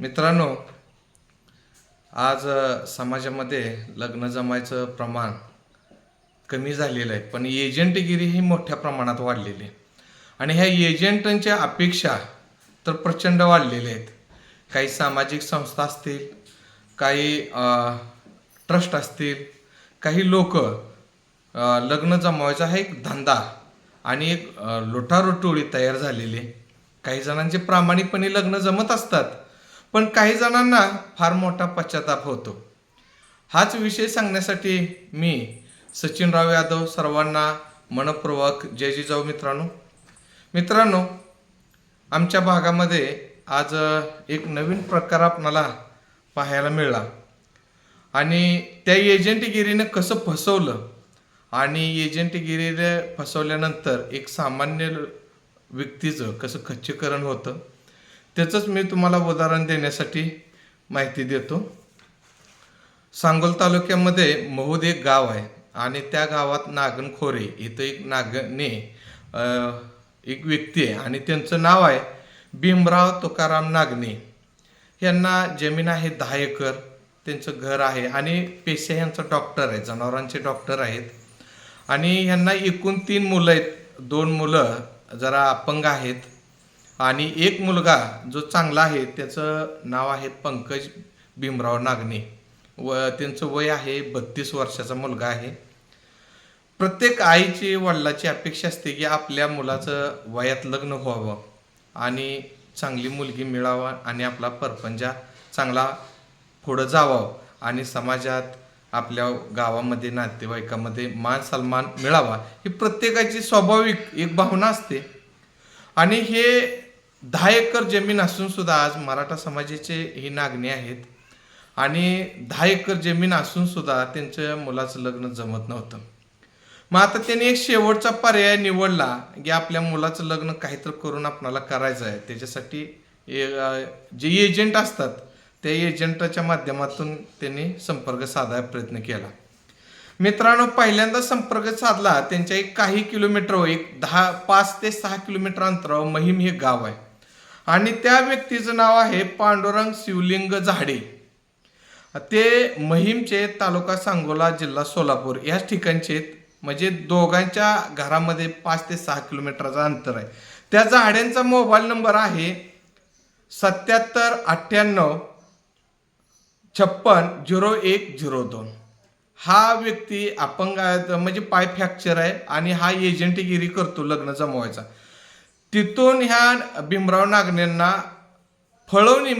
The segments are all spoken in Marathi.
मित्रांनो आज समाजामध्ये लग्न जमायचं प्रमाण कमी झालेलं आहे पण एजंटगिरी ही मोठ्या प्रमाणात वाढलेली आहे. आणि ह्या एजंटांच्या अपेक्षा तर प्रचंड वाढलेल्या आहेत. काही सामाजिक संस्था असतील काही ट्रस्ट असतील काही लोक लग्न जमवायचा हा एक धंदा आणि एक लोटारोटोळी लुटारुटोळी तयार झालेली आहे. काही जणांचे प्रामाणिकपणे लग्न जमत असतात पण काही जणांना फार मोठा पश्चाताप होतो. हाच विषय सांगण्यासाठी मी सचिनराव यादव सर्वांना मनपूर्वक जय जिजाऊ मित्रांनो. मित्रांनो आमच्या भागामध्ये आज एक नवीन प्रकार आपणाला पाहायला मिळाला. आणि त्या एजंटगिरीनं कसं फसवलं आणि एजंटगिरीने फसवल्यानंतर एक सामान्य व्यक्तीचं कसं खच्चीकरण होतं त्याचंच मी तुम्हाला उदाहरण देण्यासाठी माहिती देतो. सांगोल तालुक्यामध्ये महूद एक गाव आहे आणि त्या गावात नागनखोरे इथं एक नागने एक व्यक्ती आहे आणि त्यांचं नाव आहे भीमराव तुकाराम नागने यांना जमीन आहे दहा एकर त्यांचं घर आहे आणि पेशा यांचा डॉक्टर आहे जनावरांचे डॉक्टर आहेत. आणि ह्यांना एकूण तीन मुलं आहेत. दोन मुलं जरा अपंग आहेत. आणि एक मुलगा जो चांगला आहे त्याचं नाव आहे पंकज भीमराव नागने व त्यांचं वय आहे बत्तीस वर्षाचा मुलगा आहे. प्रत्येक आईची वडिलाची अपेक्षा असते की आपल्या मुलाचं वयात लग्न व्हावं आणि चांगली मुलगी मिळावं आणि आपला परपंजा चांगला पुढं जावावं आणि समाजात आपल्या गावामध्ये नातेवाईकामध्ये मान सन्मान मिळावा. ही प्रत्येकाची स्वाभाविक एक भावना असते. आणि हे दहा एकर जमीन असून सुद्धा आज मराठा समाजाचे ही नागणे आहेत. आणि दहा एकर जमीन असून सुद्धा त्यांच्या मुलाचं लग्न जमत नव्हतं. मग आता त्यांनी एक शेवटचा पर्याय निवडला की आपल्या मुलाचं लग्न काहीतरी करून आपणाला करायचं आहे. त्याच्यासाठी ए- जे एजंट असतात त्या एजंटाच्या माध्यमातून त्यांनी संपर्क साधायला प्रयत्न केला. मित्रांनो पहिल्यांदा संपर्क साधला त्यांच्या एक काही किलोमीटर एक दहा पाच ते सहा किलोमीटर अंतरावर महिम हे गाव आहे. आणि त्या व्यक्तीचं नाव आहे पांडुरंग शिवलिंग झाडे. ते महिमचे तालुका सांगोला जिल्हा सोलापूर. याच ठिकाणचे म्हणजे दोघांच्या घरामध्ये पाच ते सहा किलोमीटरचं अंतर आहे. त्या झाड्यांचा मोबाईल नंबर आहे सत्याहत्तर अठ्ठ्याण्णव छप्पन झिरो एक झिरो दोन. हा व्यक्ती अपंग म्हणजे पाय फ्रॅक्चर आहे आणि हा एजंटगिरी करतो लग्न जमवायचा. तिथून ह्या भीमराव नागनेंना फळवणी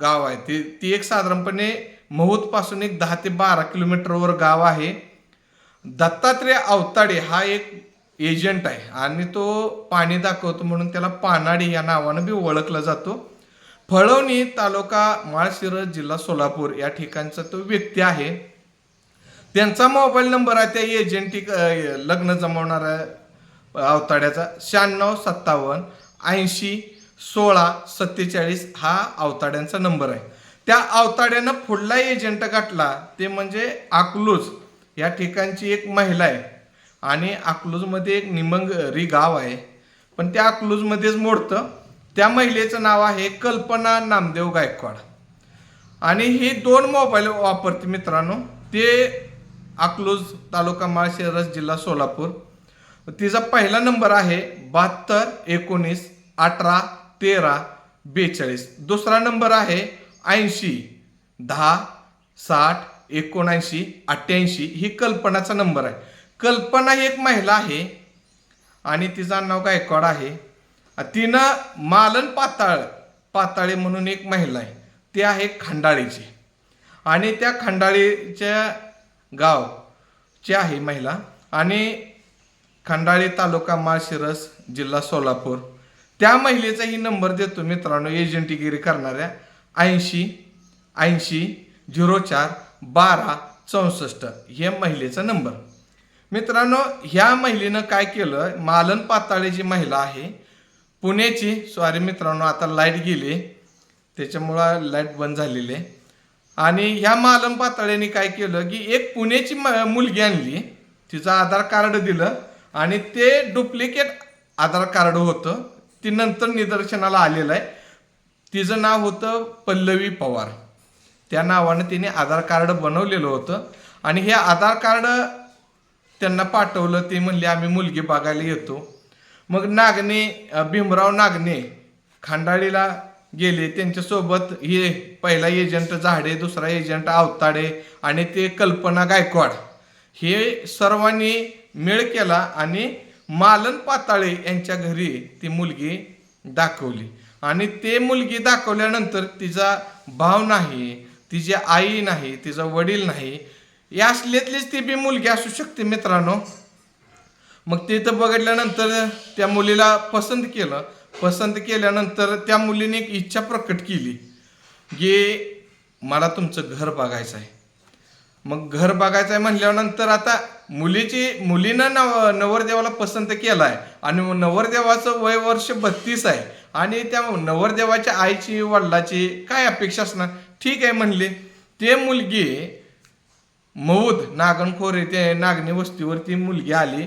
गाव आहे. ती ती एक साधारणपणे महूदपासून एक दहा ते बारा किलोमीटरवर गाव आहे. दत्तात्रय अवताडे हा एक एजंट आहे आणि तो पाणी दाखवतो म्हणून त्याला पानाडी या नावानं बी ओळखला जातो. फळवणी तालुका माळशिरस जिल्हा सोलापूर या ठिकाणचा तो व्यक्ती आहे. त्यांचा मोबाईल नंबर आहे त्या एजंटी लग्न जमवणाऱ्या अवताड्याचा शहाण्णव सत्तावन्न ऐंशी सोळा सत्तेचाळीस हा अवताड्यांचा नंबर आहे. त्या अवताड्यानं पुढला एजंट गाठला ते म्हणजे अकलूज. या ठिकाणची एक महिला आहे. आणि अकलूजमध्ये एक निमंगरी गाव आहे. पण त्या अकलूजमध्येच मोडतं. त्या महिलेचं नाव आहे कल्पना नामदेव गायकवाड. आणि हे दोन मोबाईल वापरते मित्रांनो. ते अकलूज तालुका माळशिरस जिल्हा सोलापूर. तिचा पहिला नंबर आहे बहात्तर एकोणीस अठरा तेरा बेचाळीस. दुसरा नंबर आहे ऐंशी दहा साठ एकोणऐंशी अठ्ठ्याऐंशी. ही कल्पनाचा नंबर आहे. कल्पना ही एक महिला आहे आणि तिचं नाव गायकवाड आहे. तिनं मालन पाताळ पाताळे म्हणून एक महिला आहे. ती आहे खंडाळीची. आणि त्या खंडाळीच्या गावची आहे महिला. आणि खंडाळी तालुका माळशिरस जिल्हा सोलापूर. त्या महिलेचाही नंबर देतो मित्रांनो एजंटीगिरी करणाऱ्या ऐंशी ऐंशी झिरो चार बारा चौसष्ट हे महिलेचा नंबर. मित्रांनो ह्या महिलेनं काय केलं? मालन पाताळेची महिला आहे पुण्याची सॉरी मित्रांनो आता लाइट गेली. त्याच्यामुळं लाइट बंद झालेली. आहे आणि ह्या मालन पाताळेने काय केलं की एक पुण्याची म- मुलगी आणली. तिचं आधार कार्ड दिलं. आणि ते डुप्लिकेट आधार कार्ड होतं. ती नंतर निदर्शनाला आलेलं आहे. तिचं नाव होतं पल्लवी पवार. त्या नावानं तिने आधार कार्ड बनवलेलं होतं. आणि हे आधार कार्ड त्यांना पाठवलं. ते म्हणले आम्ही मुलगी बघायला येतो. मग नागने भीमराव नागणे खांडाळीला गेले. त्यांच्यासोबत हे पहिला एजंट झाडे दुसरा एजंट आवताडे आणि ते कल्पना गायकवाड. हे सर्वांनी मेळ केला आणि मालन पाताळे यांच्या घरी ती मुलगी दाखवली. आणि ते मुलगी दाखवल्यानंतर तिचा भाव नाही तिची आई नाही तिचा वडील नाही या असल्यातलीच ती बी मुलगी असू शकते मित्रांनो. मग ते तर बघितल्यानंतर त्या मुलीला पसंत केलं. पसंत केल्यानंतर त्या मुलीने एक इच्छा प्रकट केली की मला तुमचं घर बघायचं आहे मग घर बघायचं आहे म्हणल्यानंतर आता मुलीची मुलीनं नव नवरदेवाला पसंत केला आहे आणि नवरदेवाचं वय वर्ष बत्तीस आहे. आणि त्या नवरदेवाच्या आईची वडिलाची काय अपेक्षा असणार? ठीक आहे म्हणले. ते मुलगी मौद नागणखोर ते नागणी वस्तीवरती मुलगी आली.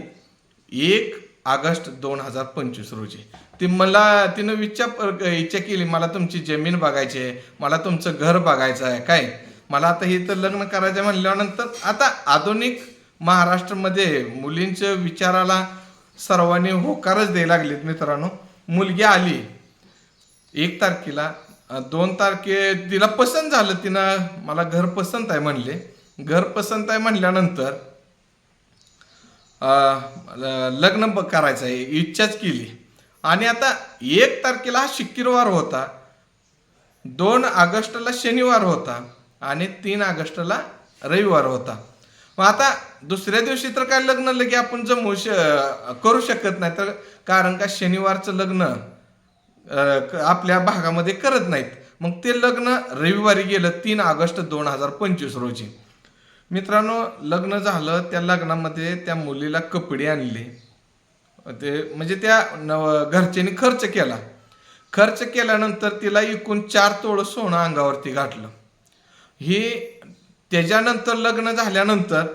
एक ऑगस्ट दोन हजार पंचवीस रोजी. ती मला तिनं विचार इच्छा केली मला तुमची जमीन बघायची आहे मला तुमचं घर बघायचं आहे काय? मला आता हे तर लग्न करायचं म्हणल्यानंतर आता आधुनिक महाराष्ट्रामध्ये मुलींच्या विचाराला सर्वांनी होकारच द्यायला लागलेत मित्रांनो. मुलगी आली एक तारखेला दोन तारखे तिला पसंत झालं तिनं मला घर पसंत आहे म्हणले. घर पसंत आहे म्हणल्यानंतर लग्न ब- करायचं आहे इच्छाच केली. आणि आता एक तारखेला हा शुक्रवार होता. दोन ऑगस्टला शनिवार होता. आणि तीन ऑगस्टला रविवार होता. मग आता दुसऱ्या दिवशी तर काय लग्न लगे आपण जमवू श करू शकत नाही. तर कारण का शनिवारचं लग्न आपल्या भागामध्ये करत नाहीत. मग ते लग्न रविवारी गेलं तीन ऑगस्ट दोन हजार पंचवीस रोजी. मित्रांनो लग्न झालं त्या लग्नामध्ये त्या मुलीला कपडे आणले. ते म्हणजे त्या नव घरच्यांनी खर्च केला. खर्च केल्यानंतर तिला एकूण चार तोळं सोनं अंगावरती घातलं. ही त्याच्यानंतर लग्न झाल्यानंतर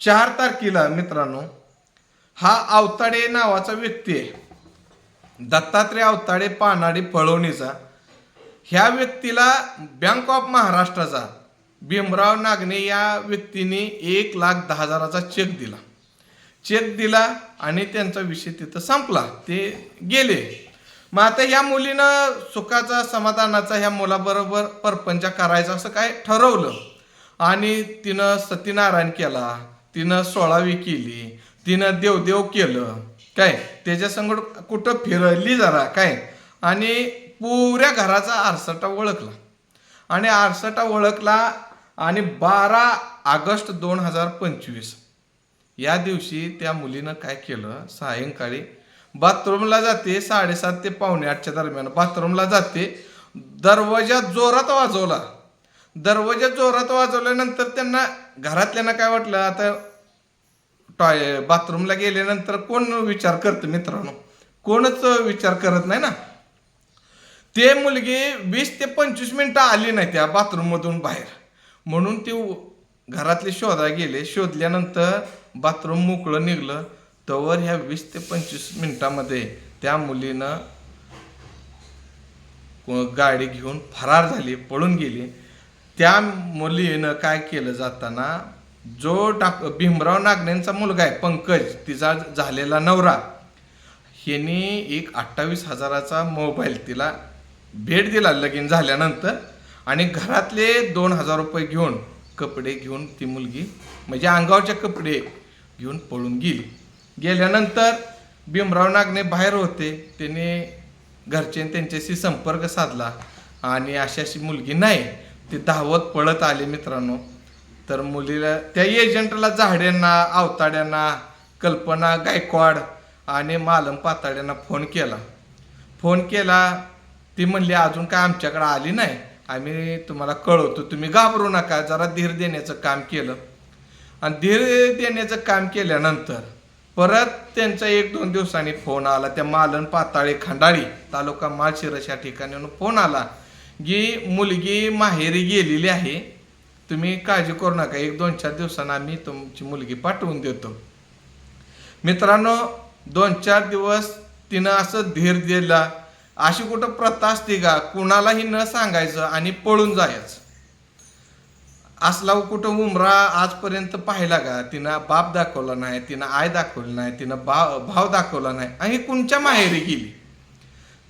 चार तारखेला मित्रांनो हा अवताडे नावाचा व्यक्ती आहे. दत्तात्रय अवताडे पानाडे पळवणीचा ह्या व्यक्तीला बँक ऑफ महाराष्ट्राचा भीमराव नागने या व्यक्तीने एक लाख दहा हजाराचा चेक दिला. चेक दिला आणि त्यांचा विषय तिथं संपला. ते गेले. मग आता ह्या मुलीनं सुखाचा समाधानाचा ह्या मुलाबरोबर परपंच करायचा असं काय ठरवलं. आणि तिनं सत्यनारायण केला तिनं सोळावी केली तिनं देवदेव केलं. काय? त्याच्या संगड कुठं फिरली जरा काय? आणि पुऱ्या घराचा आरसाटा ओळखला. आणि आरसाटा ओळखला आणि बारा ऑगस्ट दोन हजार पंचवीस. या दिवशी त्या मुलीनं काय केलं? सायंकाळी बाथरूमला जाते साडेसात ते पावणे आठच्या दरम्यान. बाथरूमला जाते दरवाजा जोरात वाजवला. दरवाजा जोरात वाजवल्यानंतर त्यांना घरातल्यांना काय वाटलं? आता टॉय बाथरूमला गेल्यानंतर कोण विचार करतं मित्रांनो? कोणच विचार करत नाही ना? ते मुलगी वीस ते पंचवीस मिनटं आली नाही त्या बाथरूममधून बाहेर. म्हणून ती घरातले शोधा गेले. शोधल्यानंतर बाथरूम मोकळं निघलं. तवर ह्या वीस ते पंचवीस मिनिटामध्ये त्या मुलीनं गाडी घेऊन फरार झाली पळून गेली. त्या मुलीनं काय केलं जाताना जो डाक भीमराव नागनेंचा मुलगा आहे पंकज तिचा झालेला नवरा हिने एक अठ्ठावीस हजाराचा मोबाईल तिला भेट दिला लगीन झाल्यानंतर आणि घरातले दोन हजार रुपये घेऊन कपडे घेऊन ती मुलगी म्हणजे अंगावरचे कपडे घेऊन पळून गेली. गेल्यानंतर भीमराव नागने बाहेर होते. त्याने घरचे त्यांच्याशी संपर्क साधला. आणि अशी अशी मुलगी नाही ती धावत पळत आले मित्रांनो. तर मुलीला त्या एजंटला झाड्यांना आवताड्यांना कल्पना गायकवाड आणि मालम पाताड्यांना फोन केला. फोन केला ती म्हणली अजून काय आमच्याकडे आली नाही. आम्ही तुम्हाला कळवतो. तुम्ही घाबरू नका. जरा धीर देण्याचं काम केलं. आणि धीर देण्याचं काम केल्यानंतर परत त्यांचा एक दोन दिवसांनी फोन आला. त्या मालन पाताळे खंडाळी तालुका माळशिरस या ठिकाणी फोन आला की मुलगी माहेरी गेलेली आहे. तुम्ही काळजी करू नका. एक दोन चार दिवसांना आम्ही तुमची मुलगी पाठवून देतो. मित्रांनो दोन चार दिवस तिनं असं धीर दिला. अशी कुठं प्रथा असते का? कुणालाही न सांगायचं आणि पळून जायचं. असला हो कुठं उमरा आजपर्यंत पाहिला का? तिनं बाप दाखवला नाही तिनं आय दाखवली नाही तिनं भाव भाव दाखवला नाही आणि कुणच्या माहेरी गेली?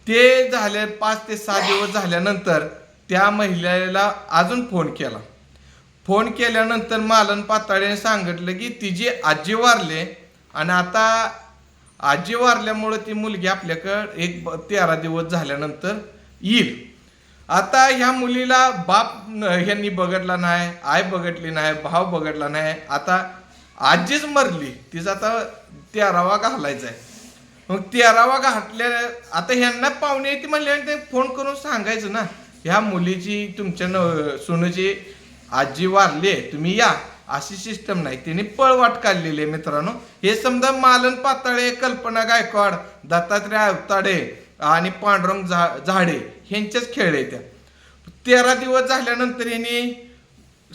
ते झाले पाच ते सहा दिवस झाल्यानंतर त्या महिलेला अजून फोन केला. फोन केल्यानंतर मालन पाताळेने सांगितलं की तिची आजी वारले आणि आता आजी वारल्यामुळं ती मुलगी आपल्याकडं एक ब- तेरा दिवस झाल्यानंतर येईल. आता ह्या मुलीला बाप ह्यांनी बघडला नाही आई बघडली नाही भाव बघडला नाही. आता आजीच मरली तिचा आता तेरावा घालायचा आहे मग तेरावा घातल्या आता ह्यांना पाहुणे येते म्हणल्यावर ते फोन करून सांगायचं ना ह्या मुलीची तुमच्या न सोनूची आजी वारली आहे तुम्ही या. अशी सिस्टम नाही. त्यांनी पळवाट काढलेली आहे मित्रांनो. हे समजा मालन पाताळे कल्पना गायकवाड दत्तात्रय आवताडे आणि पांडुरंग झा झाडे ह्यांच्याच खेळल्या त्या. तेरा दिवस झाल्यानंतर यांनी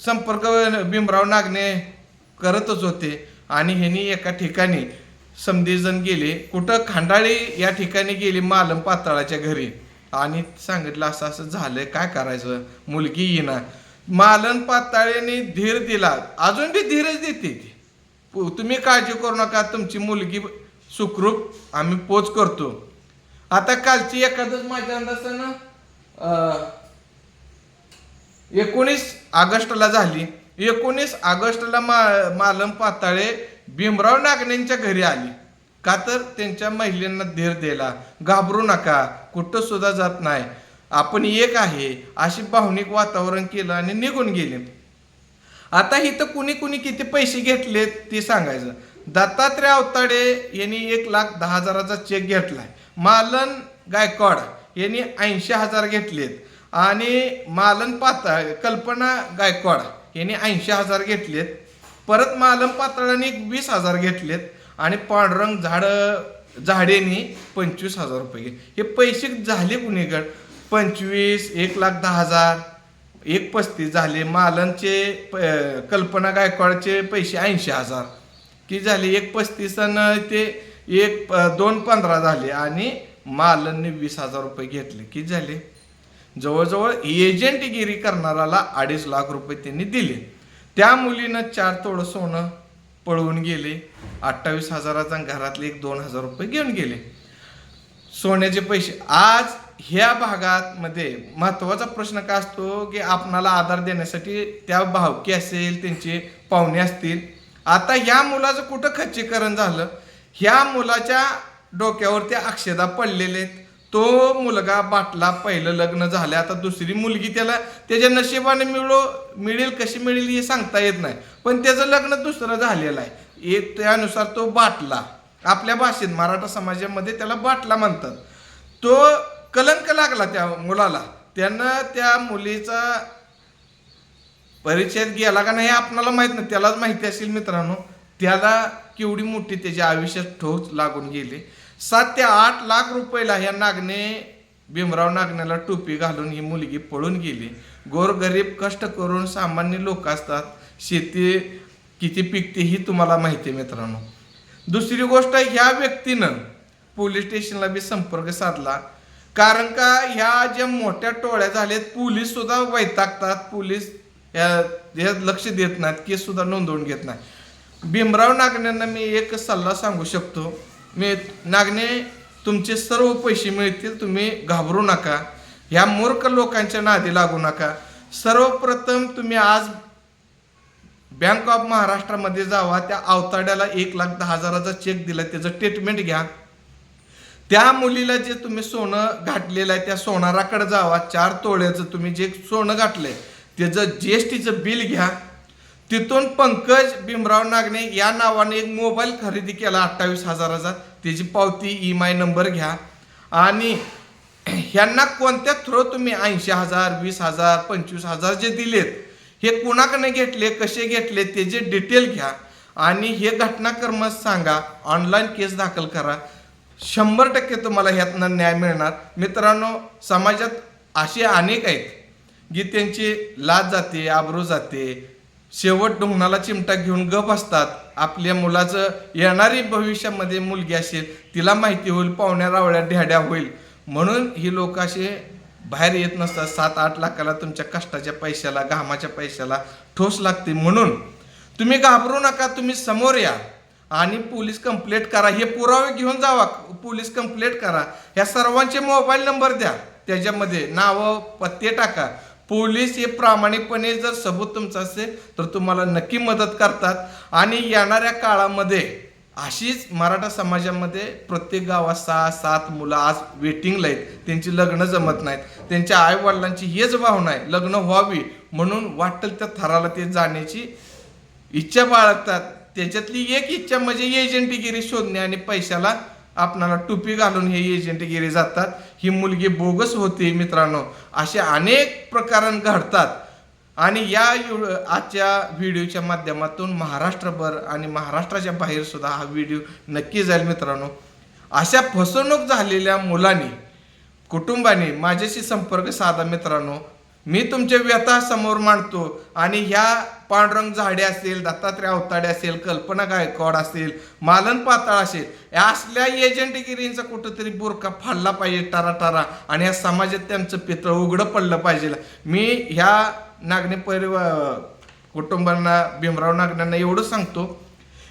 संपर्क भीमराव नागणे करतच होते आणि ह्यांनी एका ठिकाणी समधीजण गेले. कुठं? खांडाळी या ठिकाणी गेली मालम पाताळाच्या घरी. आणि सांगितलं असं असं झालं काय करायचं? मुलगी येणार. मालन पाताळ्याने धीर दिला. अजून बी धीरच देते ती. तुम्ही काळजी करू नका तुमची मुलगी सुखरूप आम्ही पोच करतो. आता कालची एखादंच माझ्या अंदाजानं एकोणीस ऑगस्टला झाली. एकोणीस ऑगस्टला मा मालम पाताळे भीमराव नागनेंच्या घरी आली. का तर त्यांच्या महिलांना धीर दिला. घाबरू नका कुठं सुद्धा जात नाही. आपण एक आहे अशी भावनिक वातावरण केलं आणि निघून गेले. आता इथं कुणी कुणी किती पैसे घेतलेत ते सांगायचं. दत्तात्रय अवताडे यांनी एक लाख दहा हजाराचा चेक घेतलाय. मालन गायकवाड यांनी ऐंशी हजार घेतलेत. आणि मालन पाता कल्पना गायकवाड यांनी ऐंशी हजार घेतलेत. परत मालन पातळाने एक वीस हजार घेतलेत. आणि पांडुरंग झाड झाडेनी पंचवीस हजार रुपये हे पैसे झाले कुणीकड पंचवीस एक लाख दहा हजार एक पस्तीस झाले. मालनचे प- कल्पना गायकवाडचे पैसे ऐंशी हजार. की झाले एक पस्तीस आणि ते एक दोन पंधरा झाले आणि मालनने वीस हजार रुपये घेतले. की झाले? जवळजवळ एजंटगिरी करणाराला अडीच लाख रुपये त्यांनी दिले. त्या मुलीनं चार तोडं सोनं पळवून गेले. अठ्ठावीस हजाराचा घरातले एक दोन हजार रुपये घेऊन गेले. सोन्याचे पैसे. आज ह्या भागात मध्ये महत्त्वाचा प्रश्न काय असतो की आपणाला आधार देण्यासाठी त्या भावकी असेल त्यांचे पाहुणे असतील. आता ह्या मुलाचं कुठं खच्चीकरण झालं? ह्या मुलाच्या डोक्यावरती अक्षदा पडलेले आहेत तो मुलगा बाटला पहिलं लग्न झालं. आता दुसरी मुलगी त्याला त्याच्या नशिबाने मिळो मिळेल कशी मिळेल हे सांगता येत नाही. पण त्याचं लग्न दुसरं झालेलं आहे. एक त्यानुसार तो बाटला. आपल्या भाषेत मराठा समाजामध्ये त्याला बाटला म्हणतात. तो कलंक लागला त्या मुलाला. त्यानं त्या मुलीचा परिचयात गेला का नाही हे आपणाला माहीत नाही. त्यालाच माहिती असेल मित्रांनो. त्याला केवढी मोठी त्याच्या आयुष्यात ठोस लागून गेली. सात ते आठ लाख रुपयाला ह्या नागने भीमराव नागण्याला टोपी घालून ही मुलगी पळून गेली. गोरगरीब कष्ट करून सामान्य लोक असतात. शेती किती पिकते ही तुम्हाला माहिती आहे मित्रांनो. दुसरी गोष्ट ह्या व्यक्तीनं पोलीस स्टेशनला बी संपर्क साधला. कारण का ह्या ज्या मोठ्या टोळ्या झाल्यात पोलीस सुद्धा वैतागतात. पोलीस ह्या लक्ष देत नाहीत केस सुद्धा नोंदवून घेत नाही भीमराव नागण्यांना मी एक सल्ला सांगू शकतो. मी नागणे तुमचे सर्व पैसे मिळतील तुम्ही घाबरू नका. ह्या मूर्ख लोकांच्या नादी लागू नका. सर्वप्रथम तुम्ही आज बँक ऑफ महाराष्ट्रामध्ये जावा. त्या अवताड्याला एक लाख दहा हजाराचा चेक दिला. त्याचं स्टेटमेंट घ्या. त्या मुलीला जे तुम्ही सोनं घातलेलं आहे त्या सोनाराकडे जावा. चार तोळ्याचं तुम्ही जे सोनं घातलंय त्याचं जी एस टीचं बिल घ्या. तिथून पंकज भीमराव नागणे या नावाने एक मोबाईल खरेदी केला अठ्ठावीस हजाराचा त्याची पावती ई एम आय नंबर घ्या. आणि ह्यांना कोणत्या थ्रो तुम्ही ऐंशी हजार वीस हजार पंचवीस हजार जे दिलेत हे कुणाकडे घेतले कसे घेतले त्याचे डिटेल घ्या. आणि हे घटनाक्रम सांगा ऑनलाईन केस दाखल करा. शंभर टक्के तुम्हाला ह्यातनं न्याय मिळणार. मित्रांनो समाजात असे अनेक आहेत की त्यांची लाज जाते आबरू जाते शेवट ढोंगणाला चिमटा घेऊन गप असतात. आपल्या मुलाचं येणारी भविष्यामध्ये मुलगी असेल तिला माहिती होईल पाहुण्या रावळ्या ढ्याड्या होईल. म्हणून ही लोक असे बाहेर येत नसतात. सात आठ लाखाला तुमच्या कष्टाच्या पैशाला घामाच्या पैशाला ठोस लागते. म्हणून तुम्ही घाबरू नका तुम्ही समोर या. आणि पोलीस कंप्लेंट करा. हे पुरावे घेऊन जावा. पोलीस कंप्लेंट करा. ह्या सर्वांचे मोबाईल नंबर द्या. त्याच्यामध्ये नावं पत्ते टाका. पोलीस हे प्रामाणिकपणे जर सबूत तुमचं असेल तर तुम्हाला नक्की मदत करतात. आणि येणाऱ्या काळामध्ये अशीच मराठा समाजामध्ये प्रत्येक गावात सहा सात मुलं आज वेटिंगला आहेत. त्यांची लग्न जमत नाहीत. त्यांच्या आईवडिलांची हेच भावना आहे. लग्न व्हावी म्हणून वाटेल त्या थराला ते जाण्याची इच्छा बाळगतात. त्याच्यातली एक इच्छा म्हणजे एजंटीगिरी शोधणे आणि पैशाला आपणाला टोपी घालून हे एजंटगिरी जातात. ही मुलगी बोगस होते मित्रांनो. असे अनेक प्रकरण घडतात. आणि या यु- आजच्या व्हिडिओच्या माध्यमातून महाराष्ट्रभर आणि महाराष्ट्राच्या बाहेर सुद्धा हा व्हिडिओ नक्की जाईल मित्रांनो. अशा फसवणूक झालेल्या मुलांनी कुटुंबाने माझ्याशी संपर्क साधा मित्रांनो. मी तुमच्या व्यथा समोर मांडतो आणि ह्या पांडुरंग झाडे असेल दत्तात्रय अवताडे असेल कल्पना गायकवाड असेल मालन पाताळ असेल या असल्या एजंटगिरींचा कुठंतरी बुरका फाडला पाहिजे टारा टारा आणि या समाजात त्यांचं पितळ उघडं पडलं पाहिजे. मी ह्या नागणे परिव कुटुंबांना भीमराव नागण्यांना एवढं सांगतो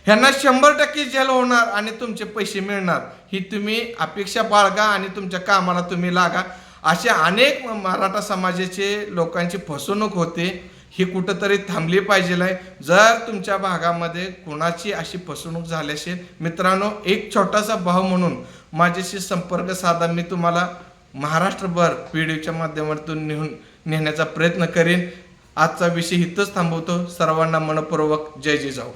ह्यांना शंभर टक्के जेल होणार आणि तुमचे पैसे मिळणार. ही तुम्ही अपेक्षा बाळगा आणि तुमच्या कामाला तुम्ही लागा. असे अनेक मराठा समाजाचे लोकांची फसवणूक होते. ही कुठंतरी थांबली पाहिजे आहे. जर तुमच्या भागामध्ये कोणाची अशी फसवणूक झाली असेल मित्रांनो एक छोटासा भाव म्हणून माझ्याशी संपर्क साधा. मी तुम्हाला महाराष्ट्रभर व्हिडिओच्या माध्यमातून नेऊन नेण्याचा प्रयत्न करेन. आजचा विषय इथंच थांबवतो. सर्वांना मनपूर्वक जय जय जाऊ